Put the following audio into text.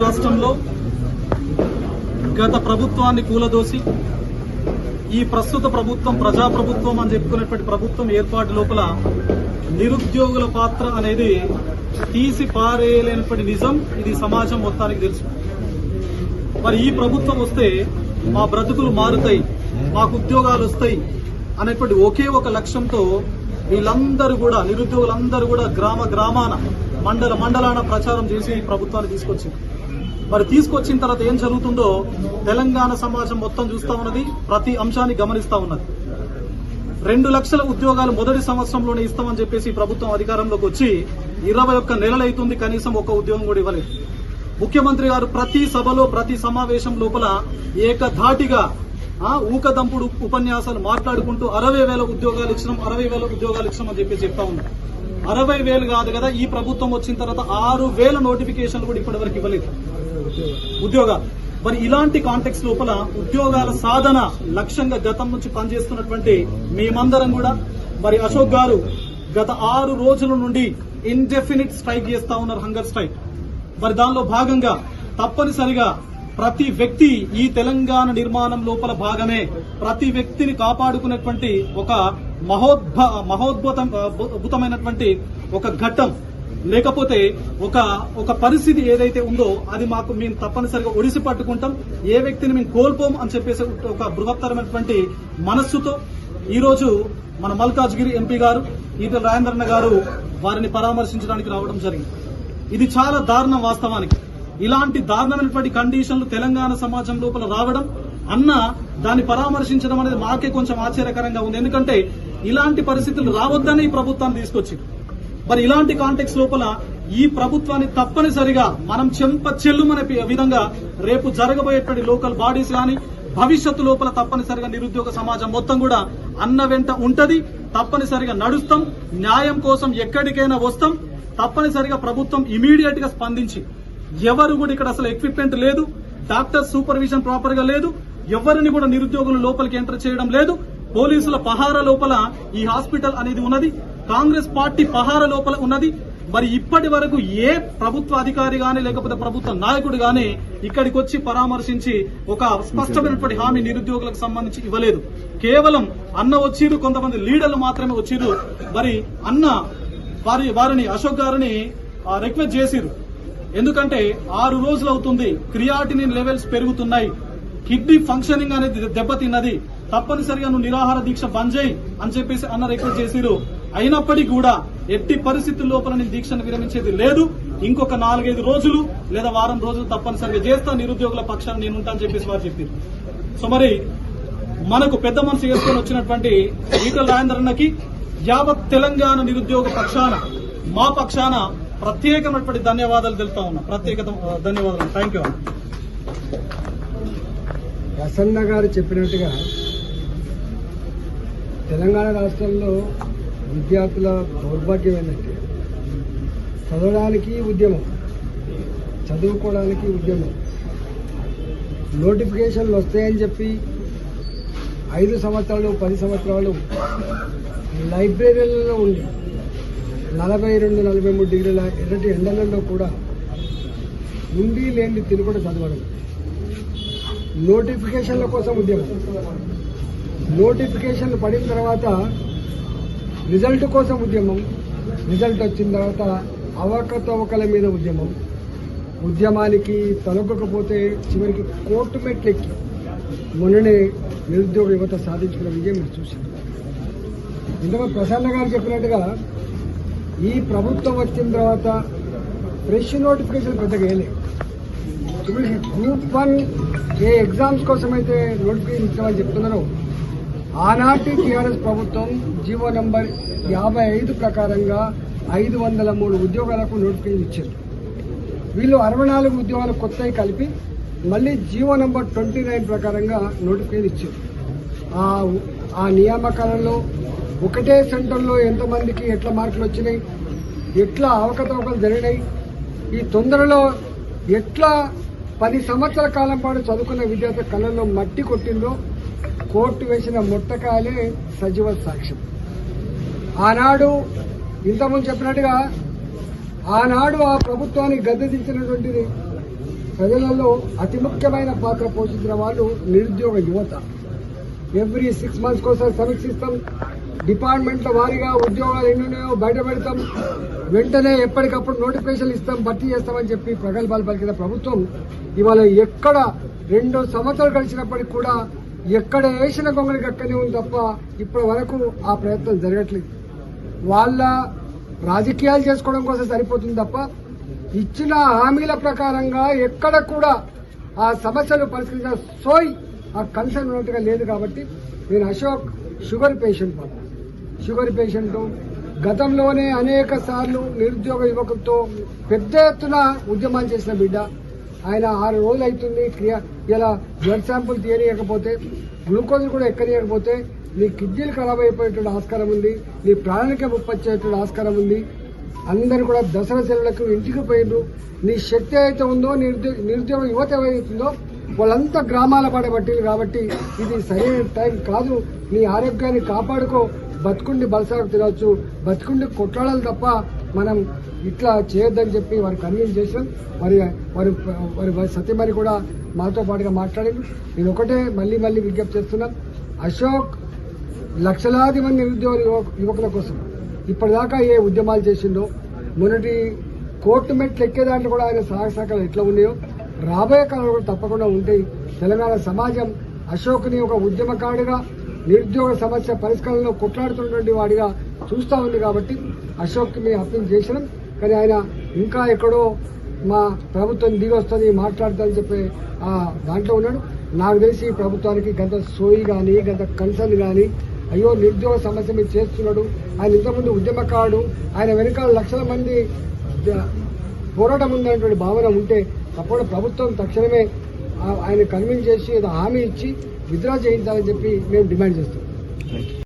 రాష్ట్రంలో గత ప్రభుత్వాన్ని కూలదోసి ఈ ప్రస్తుత ప్రభుత్వం ప్రజాప్రభుత్వం అని చెప్పుకునేటువంటి ప్రభుత్వం ఏర్పాటు లోపల నిరుద్యోగుల పాత్ర అనేది తీసి పారేయలేనటువంటి నిజం ఇది సమాజం మొత్తానికి తెలుసు. మరి ఈ ప్రభుత్వం వస్తే మా బ్రతుకులు మారుతాయి మాకు ఉద్యోగాలు వస్తాయి అనేటువంటి ఒకే ఒక లక్ష్యంతో వీళ్ళందరూ కూడా నిరుద్యోగులందరూ కూడా గ్రామ గ్రామాన మండల మండలాన ప్రచారం చేసి ఈ ప్రభుత్వాన్ని తీసుకొచ్చింది. మరి తీసుకొచ్చిన తర్వాత ఏం జరుగుతుందో తెలంగాణ సమాజం మొత్తం చూస్తా ఉన్నది ప్రతి అంశాన్ని గమనిస్తా ఉన్నది. రెండు లక్షల ఉద్యోగాలు మొదటి సంవత్సరంలోనే ఇస్తామని చెప్పేసి ప్రభుత్వం అధికారంలోకి వచ్చి ఇరవై ఒక్క నెలలైతుంది కనీసం ఒక ఉద్యోగం కూడా ఇవ్వలేదు. ముఖ్యమంత్రి గారు ప్రతి సభలో ప్రతి సమావేశం లోపల ఏకధాటిగా ఆ, ఊకదంపుడు ఉపన్యాసాలు మాట్లాడుకుంటూ అరవై వేల ఉద్యోగాలు ఇచ్చినాం అరవై వేల ఉద్యోగాలు ఇచ్చినాం అని చెప్పి చెప్తా ఉన్నారు అరవై వేలు కాదు కదా ఈ ప్రభుత్వం వచ్చిన తర్వాత ఆరు వేల నోటిఫికేషన్లు కూడా ఇప్పటివరకు ఇవ్వలేదు. ఉద్యోగాలు. మరి ఇలాంటి కాంటెక్స్ లోపల ఉద్యోగాల సాధన లక్ష్యంగా గతం నుంచి పనిచేస్తున్నటువంటి మేమందరం కూడా మరి అశోక్ గారు గత ఆరు రోజుల నుండి ఇండెఫినిట్ స్ట్రైక్ చేస్తా ఉన్నారు హంగర్ స్ట్రైక్ మరి దానిలో భాగంగా తప్పనిసరిగా ప్రతి వ్యక్తి ఈ తెలంగాణ నిర్మాణం లోపల భాగమే. ప్రతి వ్యక్తిని కాపాడుకునేటువంటి ఒక మహోద్భ మహోద్భుతం ఒక ఘట్టం. లేకపోతే ఒక ఒక పరిస్థితి ఏదైతే ఉందో అది మాకు మేము తప్పనిసరిగా ఒడిసి పట్టుకుంటాం. ఏ వ్యక్తిని మేము కోల్పోం అని చెప్పేసి ఒక బృహత్తరమైనటువంటి మనస్సుతో ఈరోజు మన మల్కాజ్గిరి ఎంపీ గారు ఈటల రాజేంద్రన్న గారు వారిని పరామర్శించడానికి రావడం జరిగింది. ఇది చాలా దారుణం వాస్తవానికి. ఇలాంటి దారుణమైనటువంటి కండిషన్లు తెలంగాణ సమాజం లోపల రావడం అన్న దాన్ని పరామర్శించడం అనేది మాకే కొంచెం ఆశ్చర్యకరంగా ఉంది. ఎందుకంటే ఇలాంటి పరిస్థితులు రావద్దని ఈ ప్రభుత్వాన్ని తీసుకొచ్చింది. మరి ఇలాంటి కాంటెక్స్ లోపల ఈ ప్రభుత్వాన్ని తప్పనిసరిగా మనం చెంప చెల్లుమనే విధంగా రేపు జరగబోయేటువంటి లోకల్ బాడీస్ కానీ భవిష్యత్తు లోపల తప్పనిసరిగా నిరుద్యోగ సమాజం మొత్తం కూడా అన్న వెంట ఉంటది. తప్పనిసరిగా నడుస్తాం. న్యాయం కోసం ఎక్కడికైనా వస్తాం. తప్పనిసరిగా ప్రభుత్వం ఇమీడియట్గా స్పందించి ఎవరు కూడా ఇక్కడ అసలు ఎక్విప్మెంట్ లేదు. డాక్టర్ సూపర్విజన్ ప్రాపర్గా లేదు. ఎవరిని కూడా నిరుద్యోగులు లోపలికి ఎంటర్ చేయడం లేదు. పోలీసుల పహార లోపల ఈ హాస్పిటల్ అనేది ఉన్నది. కాంగ్రెస్ పార్టీ పహార లోపల ఉన్నది. మరి ఇప్పటి వరకు ఏ ప్రభుత్వ అధికారి గాని లేకపోతే ప్రభుత్వ నాయకుడు గాని ఇక్కడికి వచ్చి పరామర్శించి ఒక స్పష్టమైనటువంటి హామీ నిరుద్యోగులకు సంబంధించి ఇవ్వలేదు. కేవలం అన్న వచ్చిరు కొంతమంది లీడర్లు మాత్రమే వచ్చిరు మరి అన్న వారి వారిని అశోక్ గారిని రిక్వెస్ట్ చేసిరు ఎందుకంటే ఆరు రోజులు అవుతుంది క్రియాటినిన్ లెవెల్స్ పెరుగుతున్నాయి. కిడ్నీ ఫంక్షనింగ్ అనేది దెబ్బతిన్నది. తప్పనిసరిగా నువ్వు నిరాహార దీక్ష బంద్ చేయి అని చెప్పేసి అన్న రిక్వెస్ట్ చేసిరు. అయినప్పటికీ కూడా ఎట్టి పరిస్థితుల లోపల నేను దీక్షను విరమించేది లేదు. ఇంకొక నాలుగైదు రోజులు లేదా వారం రోజులు తప్పనిసరిగా చేస్తా నిరుద్యోగుల పక్షాన్ని నేను ఉంటా అని చెప్పేసి వారు చెప్పారు. సో మరి మనకు పెద్ద మనసు చేసుకొని వచ్చినటువంటి ఈటల రాజేంద్రన్నకి యావత్ తెలంగాణ నిరుద్యోగ పక్షాన మా పక్షాన ప్రత్యేకమైనటువంటి ధన్యవాదాలు తెలుపుతా ఉన్నా. ప్రత్యేక ధన్యవాదాలు. థ్యాంక్ యూ ప్రసన్న గారు చెప్పినట్టుగా తెలంగాణ రాష్ట్రంలో విద్యార్థుల దౌర్భాగ్యం ఏంటంటే చదవడానికి ఉద్యమం చదువుకోవడానికి ఉద్యమం. నోటిఫికేషన్లు వస్తాయని చెప్పి ఐదు సంవత్సరాలు పది సంవత్సరాలు లైబ్రరీలలో ఉండి నలభై రెండు నలభై మూడు డిగ్రీల ఎర్రటి ఎండలలో కూడా ఉండి లేని తిని కూడా చదవడం. నోటిఫికేషన్ల కోసం ఉద్యమం. నోటిఫికేషన్ పడిన తర్వాత రిజల్ట్ కోసం ఉద్యమం రిజల్ట్ వచ్చిన తర్వాత అవకతవకల మీద ఉద్యమం. ఉద్యమానికి తలొక్కకపోతే చివరికి కోర్టు మెట్లెక్కి. మొన్ననే నిరుద్యోగ యువత సాధించుకున్న విజయం మీరు చూశారు. ఇంతకు ప్రసన్న గారు చెప్పినట్టుగా ఈ ప్రభుత్వం వచ్చిన తర్వాత ఫ్రెష్ నోటిఫికేషన్ పెద్దగా వేయలేదు ఇప్పుడు గ్రూప్ వన్ ఏ ఎగ్జామ్స్ కోసం అయితే నోటిఫికేషన్ ఇస్తామని చెప్తున్నారో ఆనాటి టీఆర్ఎస్ ప్రభుత్వం జీవో నంబర్ యాభై ఐదు ప్రకారంగా ఐదు వందల మూడు ఉద్యోగాలకు నోటిఫికేషన్ ఇచ్చారు వీళ్ళు అరవై నాలుగు ఉద్యోగాలు కొత్తవి కలిపి మళ్ళీ జీవో నంబర్ ట్వంటీ నైన్ ప్రకారంగా నోటిఫికేషన్ ఇచ్చారు. ఆ ఆ నియామకాలలో ఒకటే సెంటర్లో ఎంతమందికి ఎట్లా మార్కులు వచ్చినాయి ఎట్లా అవకతవకలు జరిగినాయి ఈ తొందరలో ఎట్లా పది సంవత్సరాల కాలం పాటు చదువుకున్న విద్యార్థి కళ్ళల్లో మట్టి కొట్టిందో కోర్టు వేసిన ముట్టకాయలే సజీవ సాక్ష్యం. ఆనాడు ఇంతకుముందు చెప్పినట్టుగా ఆనాడు ఆ ప్రభుత్వాన్ని గద్దెదించినటువంటిది ప్రజలలో అతి ముఖ్యమైన పాత్ర పోషించిన వాళ్ళు నిరుద్యోగ యువత. ఎవ్రీ సిక్స్ మంత్స్ కోసం సమీక్షిస్తాం. డిపార్ట్మెంట్ల వారీగా ఉద్యోగాలు ఎన్ని ఉన్నాయో బయట పెడతాం. వెంటనే ఎప్పటికప్పుడు నోటిఫికేషన్ ఇస్తాం భర్తీ చేస్తామని చెప్పి ప్రగల్భాలు పలికిన ప్రభుత్వం ఇవాళ ఎక్కడ రెండు సంవత్సరాలు గడిచినప్పటికి కూడా ఎక్కడ వేసిన గొంగళికి అక్కడనే ఉంది తప్ప ఇప్పటి వరకు ఆ ప్రయత్నం జరగట్లేదు. వాళ్ళ రాజకీయాలు చేసుకోవడం కోసం సరిపోతుంది తప్ప ఇచ్చిన హామీల ప్రకారంగా ఎక్కడ కూడా ఆ సమస్యలు పరిష్కరించిన సోయ్ ఆ కన్సర్న్ ఉన్నట్టుగా లేదు కాబట్టి నేను Ashok sugar patient sugar patient గతంలోనే అనేక సార్లు నిరుద్యోగ యువకులతో పెద్ద ఎత్తున ఉద్యమాలు చేసిన బిడ్డ. ఆయన ఆరు రోజులు అవుతుంది క్రియ ఇలా బ్లడ్ శాంపుల్ తీయనీయకపోతే గ్లూకోజ్ కూడా ఎక్కనీయకపోతే నీ కిడ్నీలు ఖరాబ్ అయిపోయేటువంటి ఆస్కారం ఉంది నీ ప్రాణానికి ముప్పొచ్చేటువంటి ఆస్కారం ఉంది. అందరూ కూడా దసరా సెలవులకు ఇంటికి పోయిండ్రు. నీ శక్తి అయితే ఉందో నిరుద్యోగ నిరుద్యోగ యువత ఏవైతుందో వాళ్ళంతా గ్రామాల పడబట్టింది కాబట్టి ఇది సరైన టైం కాదు. నీ ఆరోగ్యాన్ని కాపాడుకో. బతుకుండి బలసాగు తినవచ్చు బతుకుండి కొట్లాడాలి తప్ప మనం ఇట్లా చేయొద్దని చెప్పి వారు కన్విన్స్ చేసాం మరి వారి వారి సత్యమని కూడా మాతో పాటుగా మాట్లాడింది. నేను ఒకటే మళ్ళీ మళ్ళీ విజ్ఞప్తి చేస్తున్నాం. అశోక్ లక్షలాది మంది నిరుద్యోగ యువకుల కోసం ఇప్పటిదాకా ఏ ఉద్యమాలు చేసిండో మొన్నటి కోర్టు మెట్లు ఎక్కే దాంట్లో కూడా ఆయన సాహసాకాలు ఎట్లా ఉన్నాయో రాబోయే కాలంలో కూడా తప్పకుండా ఉంటాయి. తెలంగాణ సమాజం అశోక్ని ఒక ఉద్యమకారుడిగా నిరుద్యోగ సమస్య పరిష్కారంలో కొట్లాడుతున్నటువంటి వాడిగా చూస్తూ ఉంది కాబట్టి అశోక్కి మేము అర్థం చేసినాం. కానీ ఆయన ఇంకా ఎక్కడో మా ప్రభుత్వం దిగి వస్తుంది మాట్లాడుతుందని చెప్పి ఆ దాంట్లో ఉన్నాడు. నాకు తెలిసి ప్రభుత్వానికి గంత సోయి కానీ గంత కన్సర్న్ కానీ అయ్యో నిరుద్యోగ సమస్య మీద చేస్తున్నాడు ఆయన ఇంతకుముందు ఉద్యమకారుడు ఆయన వెనకాల లక్షల మంది పోరాటం ఉందనేటువంటి భావన ఉంటే తప్పకుండా ప్రభుత్వం తక్షణమే ఆయన కన్విన్స్ చేసి ఏదో హామీ ఇచ్చి విత్డ్రా చేయించాలని చెప్పి మేము డిమాండ్ చేస్తాం.